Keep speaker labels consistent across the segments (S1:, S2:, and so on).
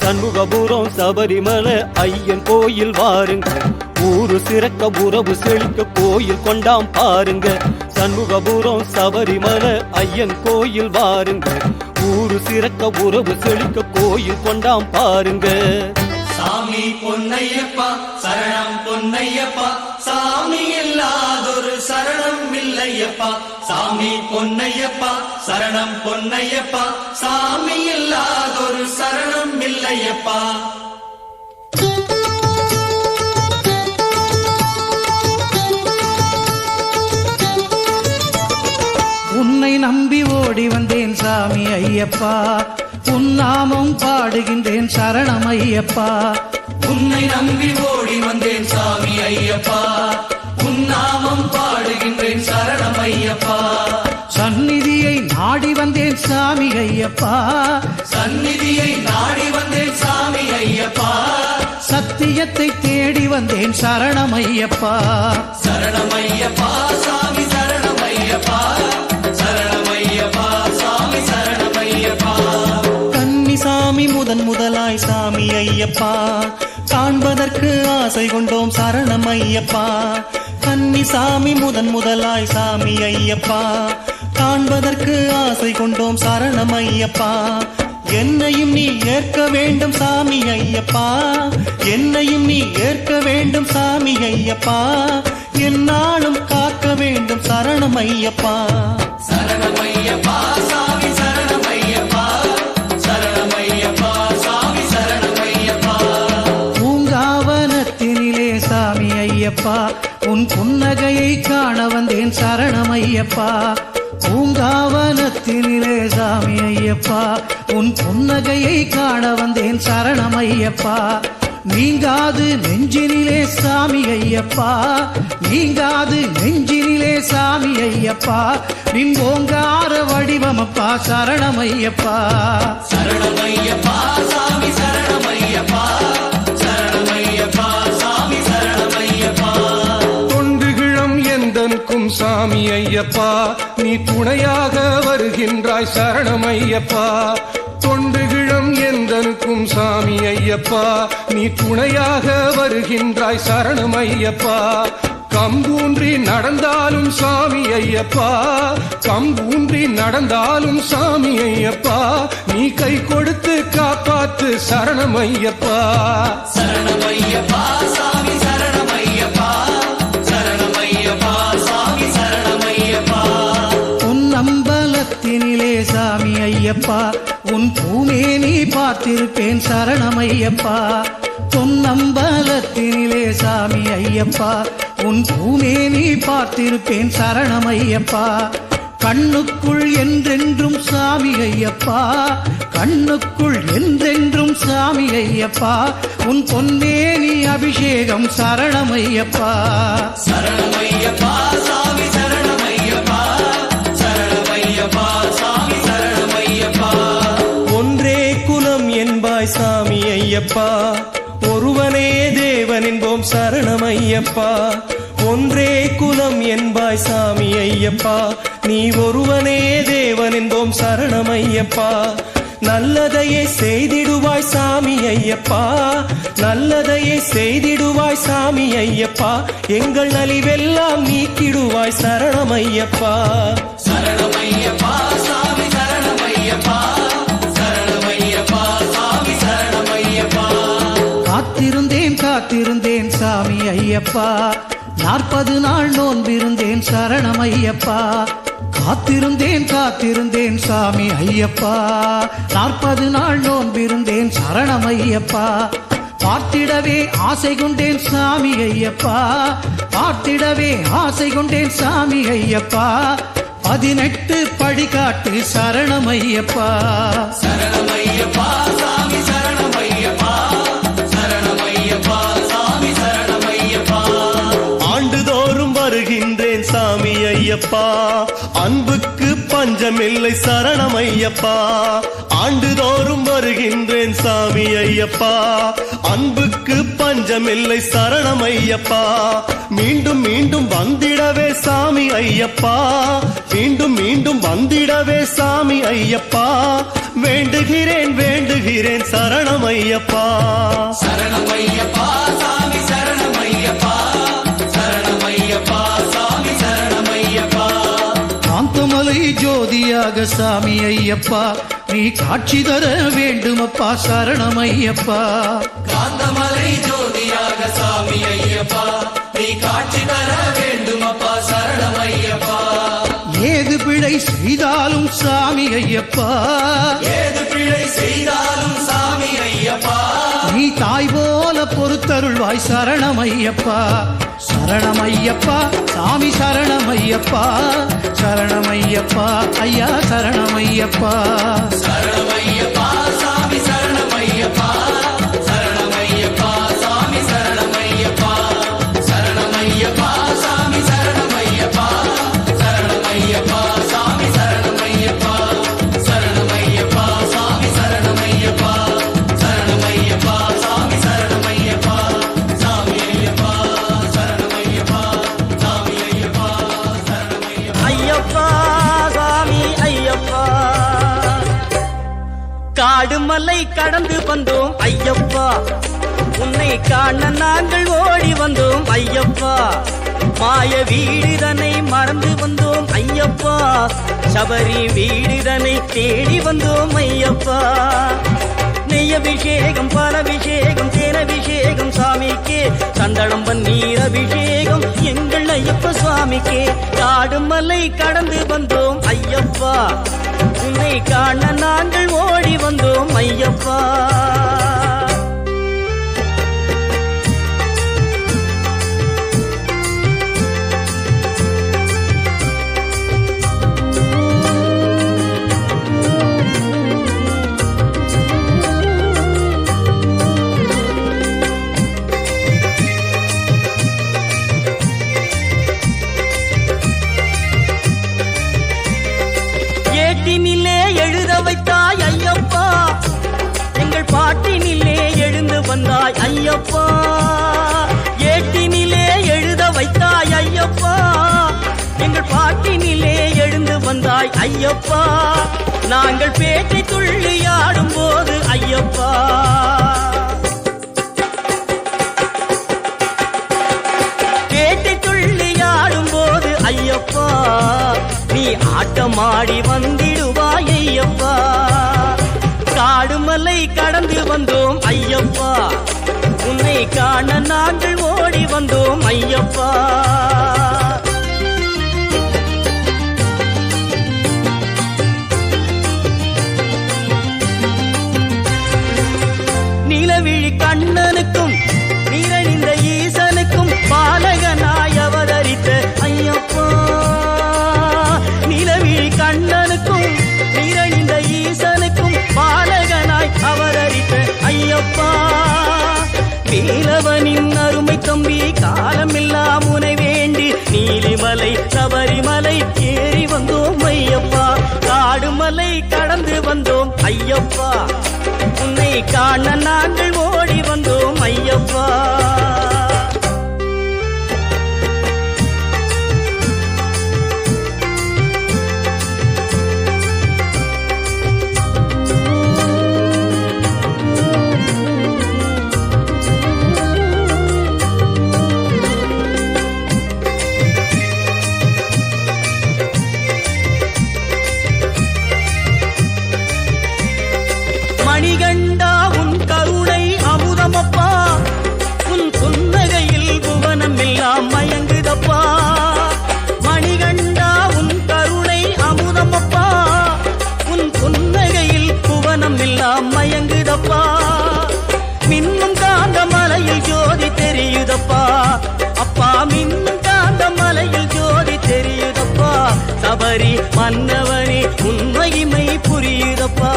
S1: சண்முகபுரம் சபரிமலை ஐயன் கோயில் வாருங்க. ஊரு சிறக்க உறவு செழிக்க கோயில் கொண்டாம் பாருங்க. சண்முகபுரம் சபரிமலை ஐயன் கோயில் வாருங்க. ஊரு சிறக்க உறவு செழிக்க கோயில் கொண்டாம் பாருங்க.
S2: சாமி பொன்னையப்பா சரணம் பொன்னையப்பா இல்லையப்பா சாமி பொன்னையப்பா சரணம் பொன்னையப்பா சாமி இல்லாதொரு சரணம் இல்லையப்பா.
S3: உன்னை நம்பி ஓடி வந்தேன் சாமி ஐயப்பா. உன் நாமம் பாடுகின்றேன் சரணம் ஐயப்பா.
S2: உன்னை நம்பி ஓடி வந்தேன் சாமி ஐயப்பா.
S3: வந்தேன் சாமி ஐயப்பா.
S2: சந்நிதியை நாடி வந்தேன் சாமி ஐயப்பா.
S3: சத்தியத்தை தேடி வந்தேன் சரணம் ஐயப்பா.
S2: சரணமையப்பா சாமி சரணமையப்பா சரணமையப்பா சாமி சரணமையப்பா
S4: கன்னிசாமி முதன் முதலாய் சாமி ஐயப்பா. காண்பதற்கு ஆசை கொண்டோம் சரணம் ஐயப்பா. கன்னிசாமி முதன் முதலாய் சாமி ஐயப்பா. காண்பதற்கு ஆசை கொண்டோம் சரணம் ஐயப்பா என்னையும் நீ ஏற்க வேண்டும் சாமி ஐயப்பா என்னையும் நீ ஏற்க வேண்டும் சாமி ஐயப்பா என்னாலும் காக்க வேண்டும் சரணம் ஐயப்பா
S2: சரணமையப்பா சாமி சரணமையப்பா. சரணமையப்பா சாமி சரணமையப்பா.
S3: பூங்காவனத்தினிலே சாமி ஐயப்பா உன் புன்னகையை காண வந்தேன் சரணம் ஐயப்பா பூங்காவனத்தினிலே சாமி ஐயப்பா உன் புன்னகையை காண வந்தேன் சரணம் ஐயப்பா. நீங்காது நெஞ்சினிலே சாமி ஐயப்பா நீங்காது நெஞ்சினிலே சாமி ஐயப்பா. நின் ஓங்கார வடிவமப்பா சரணம் ஐயப்பா.
S2: சரணமையப்பா சாமி சரணமையப்பா சாமி
S5: ஐயப்பா நீ துணையாக வருகின்றாய் சரணம் ஐயப்பா. தொண்டுகிழம் எந்தனுக்கும் சாமி ஐயப்பா நீ துணையாக வருகின்றாய் சரணம் ஐயப்பா. கம்பூன்றி நடந்தாலும் சாமி ஐயப்பா கம்பூன்றி நடந்தாலும் சாமி ஐயப்பா. நீ கை கொடுத்து காப்பாத்து
S2: சரணம் ஐயப்பா. சரணம் ஐயப்பா சாமி
S3: ஐயப்பா உன் பூமேனி பார்த்திருப்பேன் சரணம் ஐயப்பா பொன்னம்பலத்தினிலே சாமி ஐயப்பா உன் பூமேனி பார்த்திருப்பேன் சரணம் ஐயப்பா கண்ணுக்குள் என்றென்றும் சாமி ஐயப்பா கண்ணுக்குள் என்றென்றும் சாமி ஐயப்பா. உன் பொன்னேனி அபிஷேகம் சரணம் ஐயப்பா
S2: சரணமையப்பா. சாமி சரணமையப்பா
S4: ஐயப்பா. ஒருவனே தேவனின்போம் சரணம் ஐயப்பா. ஒன்றே குலம் என்பாய் சாமி ஐயப்பா. நீ ஒருவனே தேவனின்போம் சரணம் ஐயப்பா. நல்லதையே செய்திடுவாய் சாமி ஐயப்பா. நல்லதையே செய்திடுவாய் சாமி ஐயப்பா. எங்கள் நலிவெல்லாம் நீக்கிடுவாய் சரணம் ஐயப்பா.
S2: சரணம் ஐயப்பா சாமி சரணம்
S3: ஐயப்பா. காத்திருந்தேன் சாமி ஐயப்பா. நாற்பது நாள் நோன்பிருந்தேன் சரணம் ஐயப்பா. காத்திருந்தேன் காத்திருந்தேன் சாமி ஐயப்பா. நாற்பது நாள் நோன்பிருந்தேன் சரணம் ஐயப்பா. பார்த்திடவே ஆசை கொண்டேன் சாமி ஐயப்பா. பார்த்திடவே ஆசை கொண்டேன் சாமி ஐயப்பா. பதினெட்டு படிகாட்டு சரணம் ஐயப்பா.
S2: சரணமையப்பா சாமி
S4: ஐயப்பா. அன்புக்கு பஞ்சமில்லை சரணம் ஐயப்பா. ஆண்டுதோறும் வருகின்றேன் சாமி ஐயப்பா. அன்புக்கு பஞ்சமில்லை சரணம் ஐயப்பா. மீண்டும் மீண்டும் வந்திடவே சாமி ஐயப்பா. மீண்டும் மீண்டும் வந்திடவே சாமி ஐயப்பா. வேண்டுகிறேன் வேண்டுகிறேன் சரணம்
S2: ஐயப்பா. சாமி சரணம் ஐயப்பா சாமி
S3: காந்தமலை ஜோதியாக சாமி ஐயப்பா நீ காட்சி தர வேண்டுமப்பா சரணமையப்பா.
S2: காந்தமலை ஜோதியாக சாமி ஐயப்பா நீ காட்சி தர வேண்டுமப்பா சரணமையப்பா.
S3: ஏது பிழை செய்தாலும் சாமி ஐயப்பா.
S2: ஏது பிழை செய்தாலும் சாமி ஐயப்பா.
S3: நீ தாய் போல பொறுத்தருள்வாய் சரணமையப்பா. சரணமையப்பா சாமி சரணமையப்பா. சரணமையப்பா ஐயா சரணமையப்பா.
S2: சரணமையப்பா சாமி சரணமையப்பா.
S6: காடுமலை கடந்து வந்தோம். ஐயப்பா உன்னை காண நாங்கள் ஓடி வந்தோம். ஐயப்பா மாய வீடுதனை மறந்து வந்தோம். ஐயப்பா சபரி வீடுதனை தேடி வந்தோம். ஐயப்பா நெய்யபிஷேகம் பாலபிஷேகம் தேனபிஷேகம் சாமிக்கே. சந்தளம்பன் பன்னீர் அபிஷேகம் எங்கள் ஐயப்ப சுவாமிக்கே. காடுமலை கடந்து வந்தோம். ஐயப்பா உன்னை காண நாங்கள் ஓடி வந்தோம் ஐயப்பா. வந்தாய் ஐயப்பா. நாங்கள் பேட்டை துள்ளி ஆடும் போது ஐயப்பா. கேட்டை துள்ளி ஆடும் போது ஐயப்பா. நீ ஆட்டமாடி வந்திடுவாய் ஐயப்பா. காடுமலை கடந்து வந்தோம் ஐயப்பா. உன்னை காண நாங்கள் ஓடி வந்தோம் ஐயப்பா. காண நாங்கள் ஓடி வந்தோம் ஐயப்பா. சபரி மன்னவனே உண்மையுமை புரியுதப்பா.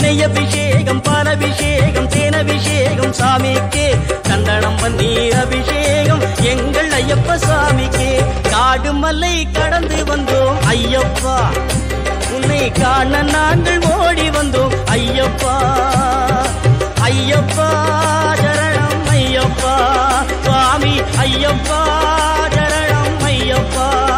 S6: நெய் அபிஷேகம் பால் அபிஷேகம் தேன் அபிஷேகம் சாமிக்கே. கந்தனம் நீர் அபிஷேகம் எங்கள் ஐயப்ப சாமிக்கே. காடு மலை கடந்து வந்தோம் ஐயப்பா. உன்னை காண நாங்கள் ஓடி வந்தோம் ஐயப்பா. ஐயப்பா சரணம் ஐயப்பா. சுவாமி ஐயப்பா சரணம் ஐயப்பா.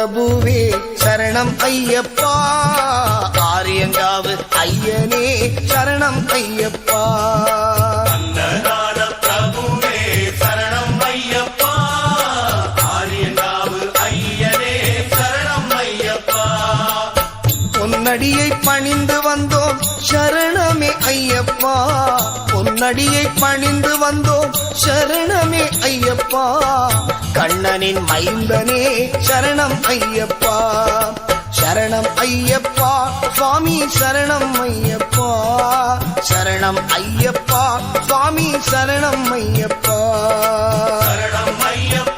S7: பிரபுவே சரணம் ஐயப்பா. ஆரியங்காவு ஐயனே சரணம் ஐயப்பா. பணிந்து வந்தோம். சரணமே ஐயப்பா. பொன்னடியை பணிந்து வந்தோம். சரணமே ஐயப்பா. கண்ணனின் மைந்தனே சரணம் ஐயப்பா. சரணம் ஐயப்பா. சுவாமி சரணம் ஐயப்பா. சரணம் ஐயப்பா. சுவாமி சரணம் ஐயப்பா.
S4: சரணம் ஐயப்பா.